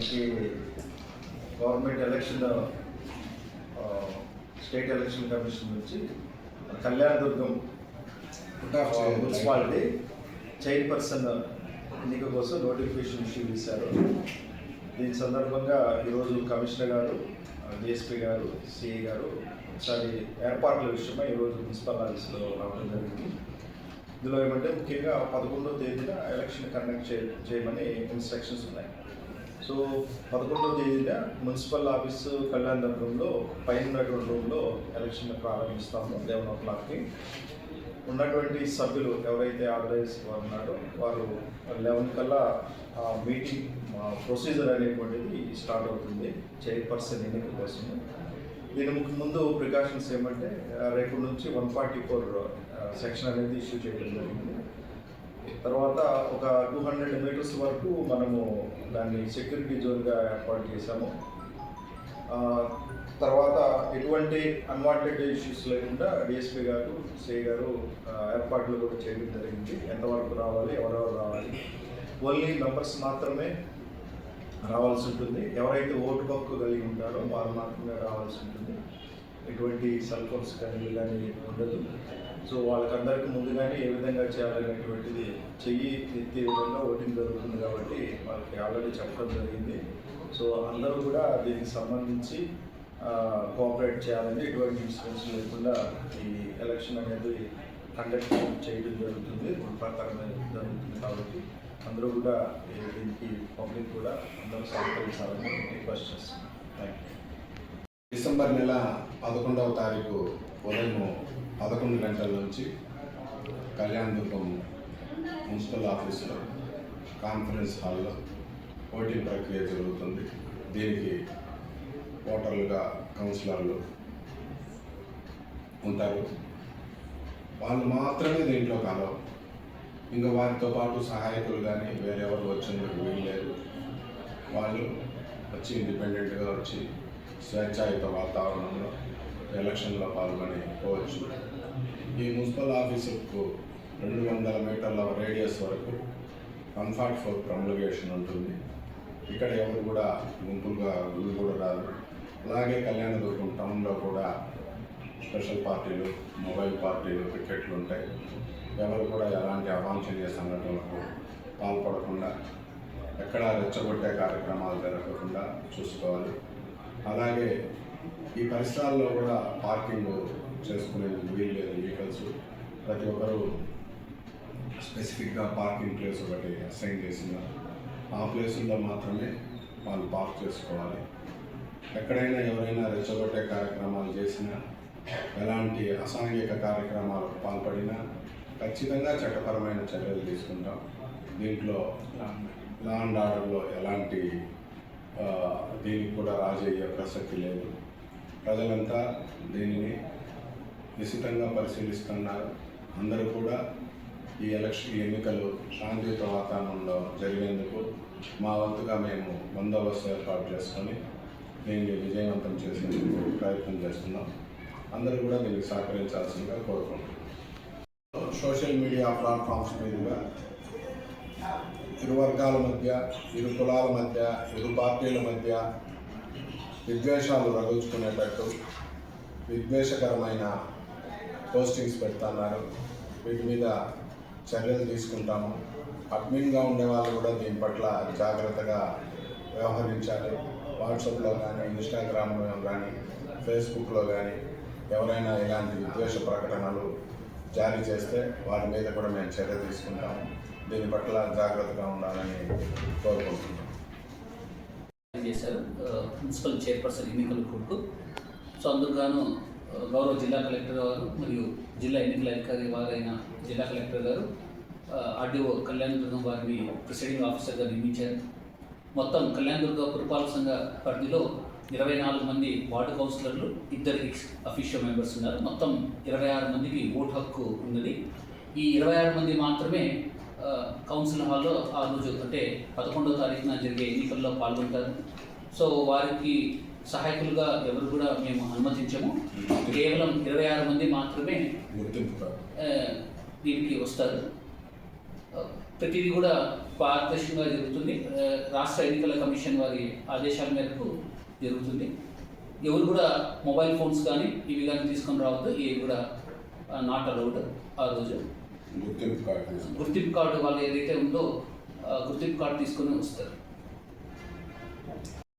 మనకి government election state election commission నుంచి Kalyanadurgam municipality chairperson ఎన్నిక కోసం నోటిఫికేషన్ ఇష్యూ చేశారు. దీని సందర్భంగా ఈరోజు కమిషనర్ గారు డిఎస్పీ గారు సిఐ గారు ఒకసారి ఏర్పాట్ల విషయమై ఈరోజు మున్సిపల్ ఆఫీస్లో రావడం జరిగింది. ఇందులో ఏమంటే ముఖ్యంగా పదకొండవ తేదీన ఎలక్షన్ కండక్ట్ చేయమని ఇన్స్ట్రక్షన్స్ ఉన్నాయి. సో పదకొండవ తేదీన మున్సిపల్ ఆఫీసు కళ్యాణ దుర్గంలో పైన ఉన్నటువంటి రూమ్లో ఎలక్షన్ ప్రారంభిస్తాము లెవెన్ ఓ క్లాక్కి. ఉన్నటువంటి సభ్యులు ఎవరైతే ఆర్గనైజ్ ఉన్నారో వారు లెవెన్ కల్లా మీటింగ్ ప్రొసీజర్ అనేటువంటిది స్టార్ట్ అవుతుంది చైర్పర్సన్ ఎన్నిక కోసం దీని ముందు ప్రికాషన్స్ ఏమంటే రేపు నుంచి వన్ ఫార్టీ ఫోర్ సెక్షన్ అనేది ఇష్యూ చేయడం జరిగింది. తర్వాత ఒక టూ హండ్రెడ్ మీటర్స్ వరకు మనము దాన్ని సెక్యూరిటీ జోన్గా ఏర్పాటు చేశాము. తర్వాత ఎటువంటి అన్వాంటెడ్ ఇష్యూస్ లేకుండా డిఎస్పీ గారు సే గారు ఏర్పాట్లు కూడా చేయడం జరిగింది. ఎంతవరకు రావాలి ఎవరెవరు రావాలి? ఓన్లీ మెంబర్స్ మాత్రమే రావాల్సి ఉంటుంది. ఎవరైతే ఓటు హక్కు కలిగి ఉంటారో వారు మాత్రమే రావాల్సి ఉంటుంది. ఎటువంటి సెల్ ఫోన్స్ కానీ కానీ ఉండదు. సో వాళ్ళకందరికీ ముందుగానే ఏ విధంగా చేయాలనేటువంటిది చెయ్యి ఎత్తే విధంగా ఓటింగ్ జరుగుతుంది కాబట్టి వాళ్ళకి ఆల్రెడీ చెప్పడం జరిగింది. సో అందరూ కూడా దీనికి సంబంధించి కోఆపరేట్ చేయాలని ఎటువంటి ఇన్సిడెంట్స్ లేకుండా ఈ ఎలక్షన్ అనేది కండక్ట్ చేయడం జరుగుతుంది. ప్రకారమే జరుగుతుంది కాబట్టి అందరూ కూడా ఈ దీనికి పబ్లిక్ కూడా అందరూ సహకరించాలని రిక్వెస్ట్ చేస్తున్నాను. థ్యాంక్ యూ డిసెంబర్ నెల పదకొండవ తారీఖు ఉదయం పదకొండు గంటల నుంచి కళ్యాణదుర్గం మున్సిపల్ ఆఫీసులో కాన్ఫరెన్స్ హాల్లో ఓటింగ్ ప్రక్రియ జరుగుతుంది. దీనికి ఓటర్లుగా కౌన్సిలర్లు ఉంటారు. వాళ్ళు మాత్రమే దీంట్లో కలవు. ఇంకా వారితో పాటు సహాయకులు కానీ వేరెవరు వచ్చినందుకు వీలు లేదు వాళ్ళు వచ్చి ఇండిపెండెంట్గా వచ్చి స్వేచ్ఛాయుత వాతావరణంలో ఎలక్షన్లో పాల్గొని పోవచ్చు. ఈ మున్సిపల్ ఆఫీసుకు రెండు వందల మీటర్ల రేడియస్ వరకు కంఫర్ట్ ఫోర్ ప్రమోగేషన్ ఉంటుంది. ఇక్కడ ఎవరు కూడా గుంపులుగా గుళ్ళు కూడా రాదు అలాగే కళ్యాణదుర్గం టౌన్లో కూడా స్పెషల్ పార్టీలు మొబైల్ పార్టీలు టికెట్లు ఉంటాయి. ఎవరు కూడా ఎలాంటి అవాంఛనీయ సంఘటనలకు పాల్పడకుండా ఎక్కడ రెచ్చగొట్టే కార్యక్రమాలు జరగకుండా చూసుకోవాలి. అలాగే ఈ పరిసరాల్లో కూడా పార్కింగ్ చేసుకునే వీలు లేదు. వెహికల్స్ ప్రతి ఒక్కరూ స్పెసిఫిక్గా పార్కింగ్ ప్లేస్ ఒకటి అసైన్ చేసిన ఆ ప్లేసుల్లో మాత్రమే వాళ్ళు పార్క్ చేసుకోవాలి. ఎక్కడైనా ఎవరైనా రెచ్చగొట్టే కార్యక్రమాలు చేసినా ఎలాంటి అసాంఘిక కార్యక్రమాలకు పాల్పడినా ఖచ్చితంగా చట్టపరమైన చర్యలు తీసుకుంటాం. దీంట్లో లా అండ్ ఆర్డర్లో ఎలాంటి దీనికి కూడా రాజీ అయ్యే ప్రసక్తి లేదు. ప్రజలంతా దీనిని నిశితంగా పరిశీలిస్తున్నారు. అందరూ కూడా ఈ ఎలక్షన్ ఎన్నికలు శాంతియుత వాతావరణంలో జరిగేందుకు మా వంతుగా మేము బందోబస్తు ఏర్పాటు చేసుకొని దీన్ని విజయవంతం చేసేందుకు ప్రయత్నం చేస్తున్నాం. అందరూ కూడా దీనికి సహకరించాల్సిందిగా కోరుకుంటున్నాం. సోషల్ మీడియా ప్లాట్ఫామ్స్ మీదుగా ఇరు వర్గాల మధ్య ఇరు కులాల మధ్య ఇరు పార్టీల మధ్య విద్వేషాలు రగుల్చుకునేటట్టు విద్వేషకరమైన పోస్టింగ్స్ పెడుతున్నారు. వీటి మీద చర్యలు తీసుకుంటాము. అడ్మిన్గా ఉండే వాళ్ళు కూడా దీని పట్ల జాగ్రత్తగా వ్యవహరించాలి. వాట్సాప్లో కానీ ఇన్స్టాగ్రామ్లో కానీ ఫేస్బుక్లో కానీ ఎవరైనా ఇలాంటి విద్వేష ప్రకటనలు జారీ చేస్తే వారి మీద కూడా మేము చర్య తీసుకుంటాము. దీని పట్ల జాగ్రత్తగా ఉండాలని కోరుకుంటున్నాం చేశారు? మున్సిపల్ చైర్పర్సన్ ఎన్నికల కొరకు సో అందుకు గౌరవ జిల్లా కలెక్టర్ గారు మరియు జిల్లా ఎన్నికల అధికారి వారైన జిల్లా కలెక్టర్ గారు ఆర్డీఓ కళ్యాణ దుర్గం వారిని ప్రిసైడింగ్ ఆఫీసర్గా నియమించారు. మొత్తం కళ్యాణ దుర్గ పురపాలక సంఘ పరిధిలో ఇరవై నాలుగు మంది వార్డు కౌన్సిలర్లు ఇద్దరు అఫీషియల్ మెంబర్స్ ఉన్నారు. మొత్తం ఇరవై ఆరు మందికి ఓటు హక్కు ఉన్నది. ఈ ఇరవై ఆరు మంది మాత్రమే కౌన్సిల్ హాల్లో ఆ రోజు అంటే పదకొండవ తారీఖున జరిగే ఎన్నికల్లో పాల్గొంటారు. సో వారికి సహాయకులుగా ఎవరు కూడా మేము అనుమతించము. కేవలం ఇరవై ఆరు మంది మాత్రమే దీనికి వస్తారు. ప్రతిదీ కూడా పారదర్శకంగా జరుగుతుంది. రాష్ట్ర ఎన్నికల కమిషన్ వారి ఆదేశాల మేరకు జరుగుతుంది. ఎవరు కూడా మొబైల్ ఫోన్స్ కానీ ఇవి కానీ తీసుకొని రావద్దు. ఇవి కూడా నాట్ అలౌడ్ ఆ రోజు. గుర్తింపు కార్డు వాళ్ళు ఏదైతే ఉందో గుర్తింపు కార్డు తీసుకుని వస్తారు.